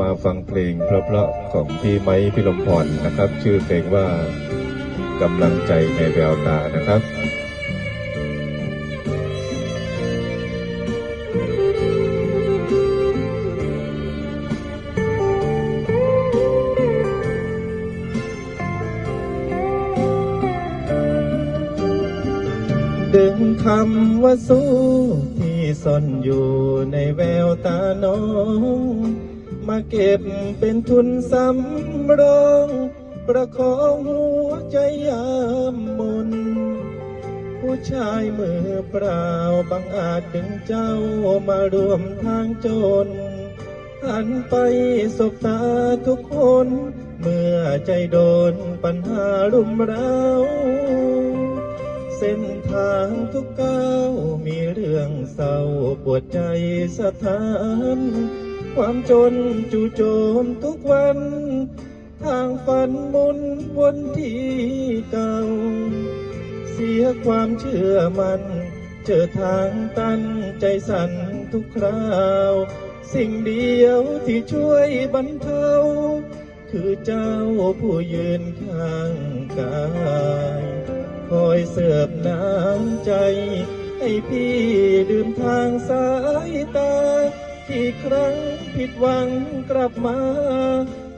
มาฟังเพลงเพราะๆของพี่ไม้พิลมพรนะครับ ชื่อเพลงว่ากำลังใจในแววตานะครับดึงคำว่าสู้ที่ซ่อนอยู่ในแววตาน้อง มาเก็บเป็นทุนสำรอง ประคองหัวใจยามมน ผู้ชายมือเปล่าบังอาจดึงเจ้ามารวมทางจนหันไปสบตาทุกคน เมื่อใจโดนปัญหารุมเร้า เส้นทางทุกก้าวมีเรื่องเศร้าปวดใจสะท้าน ความจนจู่โจมทุกวัน ทางฝันหมุนวนที่เก่า เสียความเชื่อมัน เจอทางตันใจสั่นทุกคราว สิ่งเดียวที่ช่วยบรรเทา คือเจ้าผู้ยืนข้างกายคอยเสิร์ฟน้ำใจ ให้พี่ดื่มทางสายตา ที่ครั้งผิดหวังกลับมา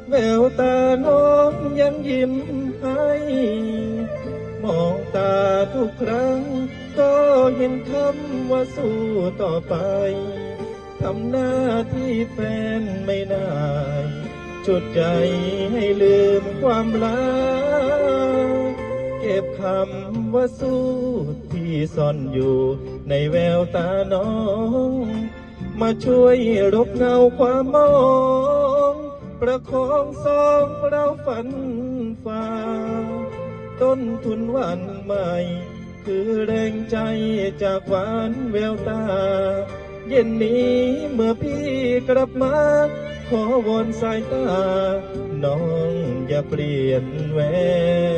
แววตาน้องยังยิ้มให้มองตาทุกครั้ง ก็เห็นคำว่าสู้ต่อไปทำหน้าที่แฟนไม่ได้ จุดใจให้ลืมความรักเก็บคำว่าสู้ที่ซ่อนอยู่ในแววตาน้อง มาช่วยรบเงาความมอง ประคองสองเราฝันฝ่าต้นทุนวันใหม่ คือแรงใจจากหวานแววตา เย็นนี้เมื่อพี่กลับมา ขอวอนสายตา น้องอย่าเปลี่ยนแวว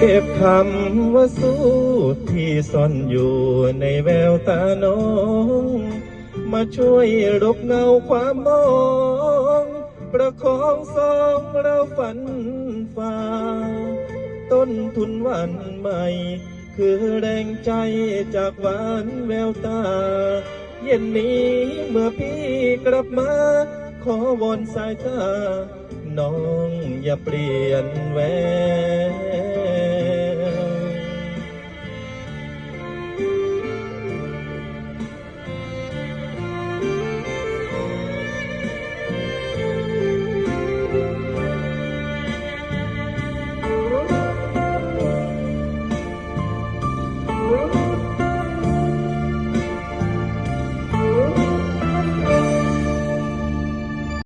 เก็บคำว่าสู้ที่ซ่อนอยู่ในแววตาน้อง มาช่วยรบเงาความมอง ประคองสองเราฝันฝ่าต้นทุนวันใหม่ คือแรงใจจากหวานแววตา เย็นนี้เมื่อพี่กลับมา ขอวอนสายตา น้องอย่าเปลี่ยนแวว you.